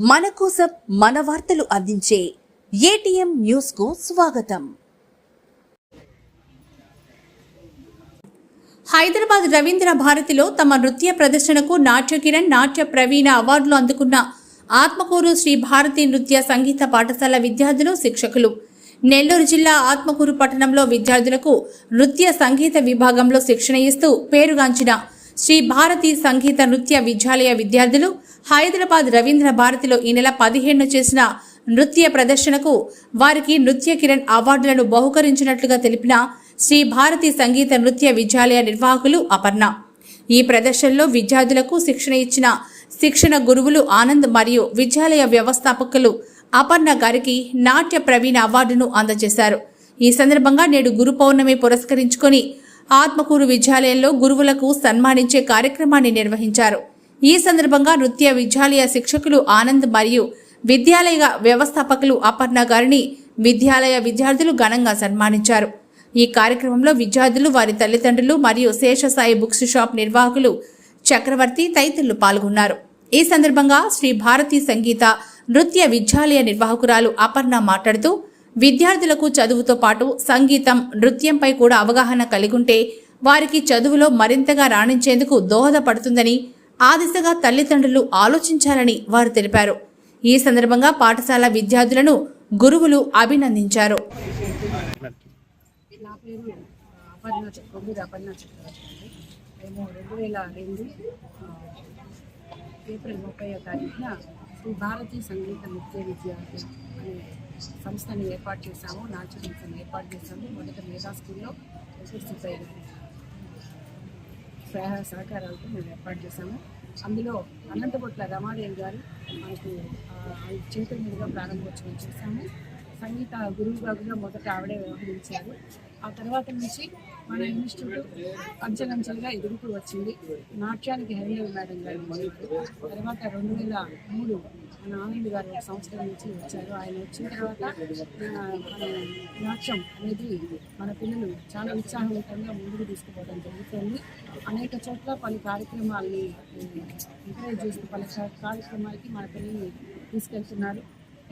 మన కోసం మన వార్తలు అందించే ఏటీఎం న్యూస్కు స్వాగతం. హైదరాబాద్ రవీంద్ర భారతిలో తమ నృత్య ప్రదర్శనకు నాట్య కిరణ్ నాట్య ప్రవీణ అవార్డులు అందుకున్న ఆత్మకూరు శ్రీ భారతి నృత్య సంగీత పాఠశాల విద్యార్థులు శిక్షకులు. నెల్లూరు జిల్లా ఆత్మకూరు పట్టణంలో విద్యార్థులకు నృత్య సంగీత విభాగంలో శిక్షణ ఇస్తూ పేరుగాంచిన శ్రీ భారతి సంగీత నృత్య విద్యాలయ విద్యార్థులు హైదరాబాద్ రవీంద్ర భారతిలో ఈ నెల పదిహేను చేసిన నృత్య ప్రదర్శనకు వారికి నృత్య కిరణ్ అవార్డులను బహుకరించినట్లుగా తెలిపిన శ్రీ భారతి సంగీత నృత్య విద్యాలయ నిర్వాహకులు అపర్ణ. ఈ ప్రదర్శనలో విద్యార్థులకు శిక్షణ ఇచ్చిన శిక్షణ గురువులు ఆనంద్ మరియు విద్యాలయ వ్యవస్థాపకులు అపర్ణ గారికి నాట్య ప్రవీణ అవార్డును అందజేశారు. ఈ సందర్భంగా నేడు గురు పౌర్ణమి పురస్కరించుకొని ఆత్మకూరు విద్యాలయంలో గురువులకు సన్మానించే కార్యక్రమాన్ని నిర్వహించారు. ఈ సందర్భంగా నృత్య విద్యాలయ శిక్షకులు ఆనంద్ మరియు విద్యాలయ వ్యవస్థాపకులు అపర్ణ గారిని విద్యాలయ విద్యార్థులు ఘనంగా సన్మానించారు. ఈ కార్యక్రమంలో విద్యార్థులు వారి తల్లిదండ్రులు మరియు శేషసాయి బుక్స్ షాప్ నిర్వాహకులు చక్రవర్తి తదితరులు పాల్గొన్నారు. ఈ సందర్భంగా శ్రీ భారతి సంగీత నృత్య విద్యాలయ నిర్వాహకురాలు అపర్ణ మాట్లాడుతూ విద్యార్థులకు చదువుతో పాటు సంగీతం నృత్యంపై కూడా అవగాహన కలిగుంటే వారికి చదువులో మరింతగా రాణించేందుకు దోహదపడుతుందని ఆ దిశగా తల్లిదండ్రులు ఆలోచించాలని వారు తెలిపారు. ఈ సందర్భంగా పాఠశాల విద్యార్థులను గురువులు అభినందించారు. ఏప్రిల్ ముప్పై తారీఖున శ్రీ సంగీత నృత్య విద్య అనే సంస్థని ఏర్పాటు చేశాము. నాట్య సంస్థను ఏర్పాటు చేశాము. మొదట మేధా స్కూల్లో ఎస్ఎస్సిపై సహాయ సహకారాలతో మేము ఏర్పాటు చేశాము. అందులో అనంతపుట్ల రమాదేవి గారు మనకు చేతుల మీదుగా ప్రారంభోత్సవం చేశాము. సంగీత గురువుగా కూడా మొదట ఆవిడే వ్యవహరించారు. ఆ తర్వాత నుంచి మన ఇన్స్టిట్యూట్ అంచెలంచెలుగా ఎదుగుతూ వచ్చింది. నాట్యానికి హరిదేవి మేడం గారు తర్వాత రెండు వేల మూడు మన ఆనంద్ గారు ఒక సంవత్సరం నుంచి వచ్చారు. ఆయన వచ్చిన తర్వాత నాట్యం అనేది మన పిల్లలు చాలా ఉత్సాహవంతంగా ముందుకు తీసుకుపోవడం జరుగుతుంది. అనేక చోట్ల పలు కార్యక్రమాలని ఎంకరేజ్ చేస్తూ పలు కార్యక్రమాలకి మన పిల్లల్ని తీసుకెళ్తున్నారు.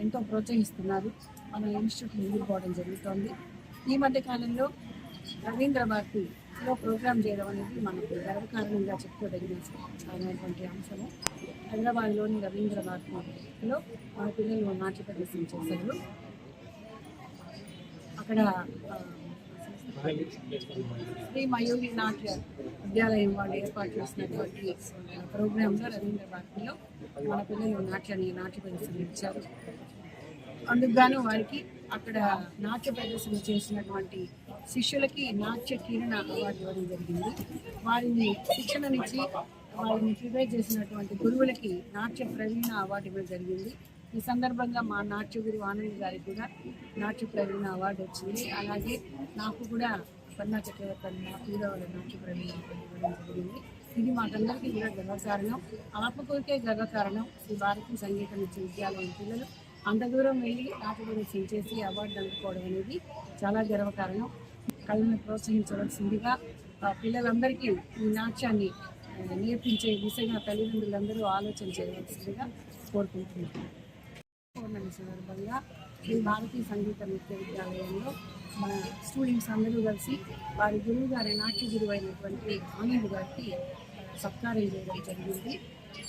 ఎంతో ప్రోత్సహిస్తున్నారు. మన ఇన్స్టిట్యూట్ ముందుకు జరుగుతోంది. ఈ మధ్య కాలంలో రవీంద్ర భారతిలో ప్రోగ్రామ్ చేయడం అనేది మనకు గర్వకారణంగా చెప్పుకోదగినటువంటి అంశము. హైదరాబాద్లోని రవీంద్ర భారతిలో మన పిల్లలు నాట్య ప్రదర్శన చేశారు. అక్కడ శ్రీ మయూరి నాట్య విద్యాలయం వాళ్ళు ఏర్పాటు చేసినటువంటి ప్రోగ్రాంలో రవీంద్ర భారతిలో మన పిల్లలు నాట్యాన్ని నాట్య ప్రదర్శన ఇచ్చారు. అందుకు గాను వారికి అక్కడ నాట్య ప్రదర్శన చేసినటువంటి శిష్యులకి నాట్య కిరణ అవార్డు ఇవ్వడం జరిగింది. వారిని శిక్షణనిచ్చి వారిని ప్రిపేర్ చేసినటువంటి గురువులకి నాట్య ప్రవీణ అవార్డు ఇవ్వడం జరిగింది. ఈ సందర్భంగా మా నాట్య గురువు ఆనంద్ గారికి కూడా నాట్య ప్రవీణ అవార్డు వచ్చింది. అలాగే నాకు కూడా పన్నా చక్రవర్తి నాకు నాట్య ప్రవీణ అవార్డు ఇవ్వడం జరిగింది. ఇది మాకందరికీ కూడా గర్వకారణం. ఆత్మకూరికే గర్వకారణం. శ్రీ భారతీయ సంగీత నృత్య విద్యాలయం పిల్లలు అంత దూరం వెళ్ళి నాటకం చేసి అవార్డు అందుకోవడం అనేది చాలా గర్వకారణం. కళను ప్రోత్సహించవలసిందిగా ఆ పిల్లలందరికీ ఈ నాట్యాన్ని నేర్పించే దిశగా తల్లిదండ్రులందరూ ఆలోచన చేయవలసిందిగా కోరుకుంటున్నాను. పౌర్ణమి సందర్భంగా ఈ భారతీయ సంగీత నృత్య విద్యాలయంలో మన స్టూడెంట్స్ అందరూ కలిసి వారి గురువు గారి నాట్య గురువు అయినటువంటి ఆనంద్ గారికి సత్కారం చేయడం జరిగింది.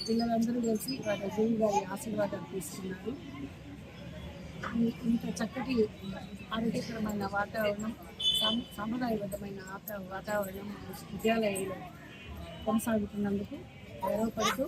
పిల్లలందరూ కలిసి వారి గురువు గారి ఆశీర్వాదాలు తీసుకున్నారు. ఇంత చక్కటి ఆరోగ్యకరమైన వాతావరణం సాంప్రదాయబద్ధమైన వాతావరణం విద్యాలయంలో కొనసాగుతున్నందుకు గర్వపడుతూ